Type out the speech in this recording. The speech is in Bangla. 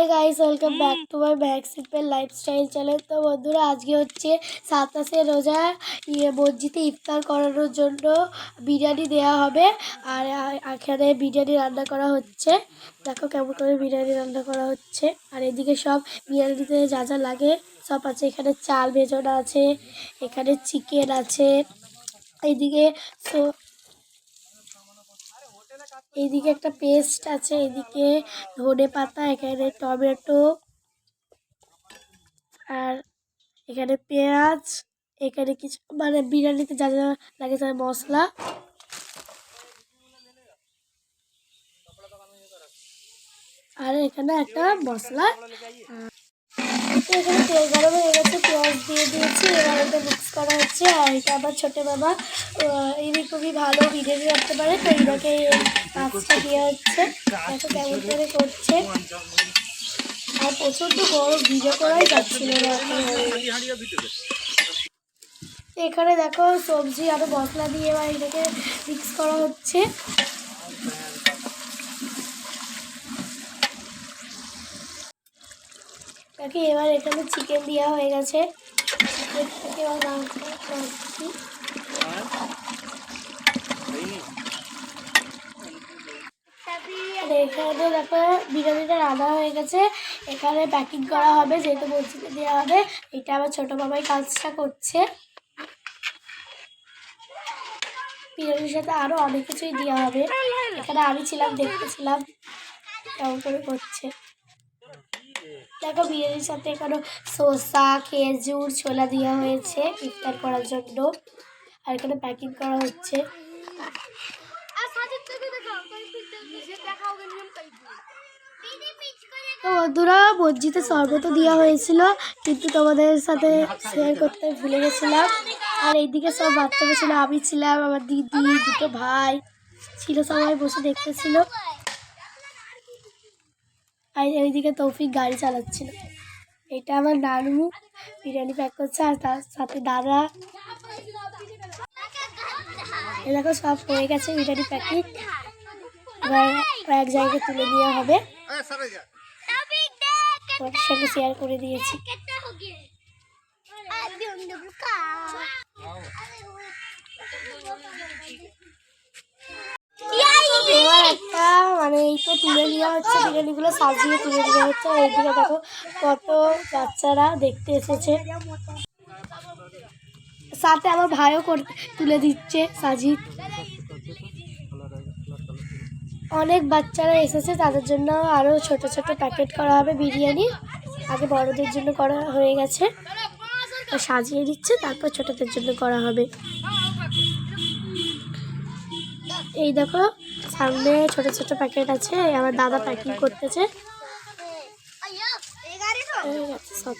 Hi guys welcome back to my back simple lifestyle channel. তো বন্ধুরা আজকে হচ্ছে সাতাশে রোজা ইয়ে মসজিদে ইফতার করানোর জন্য বিরিয়ানি দেওয়া হবে। আর এখানে বিরিয়ানি রান্না করা হচ্ছে। দেখো কেমন করে বিরিয়ানি রান্না করা হচ্ছে। আর এদিকে সব বিরিয়ানিতে যা যা লাগে সব আছে। এখানে চাল ভেজনা আছে এখানে চিকেন আছে এইদিকে সো এইদিকে একটা পেস্ট আছে এদিকে ধনে পাতা, এখানে টমেটো আর এখানে পেঁয়াজ, এখানে কিছু মানে বিরিয়ানিতে যা যা লাগে তার মশলা। আর এখানে একটা মশলা। এখানে তেল গরম হয়ে গেছে, পেঁয়াজ দিয়ে দিয়েছি, এবার এটা মিক্স করা হচ্ছে, আর এটা আমার ছোটো বাবা ইনি খুবই ভালো বিরিয়ানি রাখতে পারে, তো এই কাজটা দেওয়া হচ্ছে। দেখো কেমন করে করছে। আর প্রচণ্ড গরম ভিডিও করাই যাচ্ছিল এখানে। দেখো সবজি আরও মশলা দিয়ে এবার এটাকে মিক্স করা হচ্ছে। দেখি, এবার এখানে চিকেন দেওয়া হয়ে গেছে। এবার রাখছি এখানে দেখো, বিরিয়ানিটা রান্না হয়ে গেছে। এখানে প্যাকিং করা হবে, যেহেতু মসজিদে দেওয়া হবে। এটা আমার ছোটো বাবাই কাজটা করছে। বিরিয়ানির সাথে আরও অনেক কিছুই দেওয়া হবে। এখানে আমি ছিলাম দেখতেছিলাম কেমন করে করছে। দেখো বিরিয়ানির সাথে এখানে শসা খেজুর ছোলা দেওয়া হয়েছে ইফতার করার জন্য। আর এখানে প্যাকিং করা হচ্ছে। তো বন্ধুরা মসজিদে শরবত দেওয়া হয়েছিল কিন্তু তোমাদের সাথে শেয়ার করতে ভুলে গেছিলাম। আর এইদিকে সব বাচ্চারা ছিল আমি ছিলাম আমার দিদি দুটো ভাই ছিল সবাই বসে দেখতেছিল। আর এইদিকে তৌফিক গাড়ি চালাচ্ছিল। এটা আমার নানু বিরিয়ানি প্যাক করছে আর তার সাথে দাদা। এলাকা সব হয়ে গেছে বিরিয়ানি এবার এক জায়গায় তুলে দেওয়া হবে। সঙ্গে শেয়ার করে দিয়েছি। এই তো তুলে নেওয়া হচ্ছে, বিরিয়ানিগুলো সাজিয়ে তুলে দেওয়া হচ্ছে। এইদিকে দেখো কত বাচ্চারা দেখতে এসেছে। সাথে আমার ভাইও করতে তুলে দিচ্ছে সাজি অনেক বাচ্চারা এসেছে, তাদের জন্য আরও ছোট ছোট প্যাকেট করা হবে বিরিয়ানি। আগে বড়দের জন্য করা হয়ে গেছে। সাজিয়ে দিচ্ছে, তারপর ছোটদের জন্য করা হবে। এই দেখো সামনে ছোট ছোট প্যাকেট আছে আমার দাদা প্যাকিং করতেছে। সব।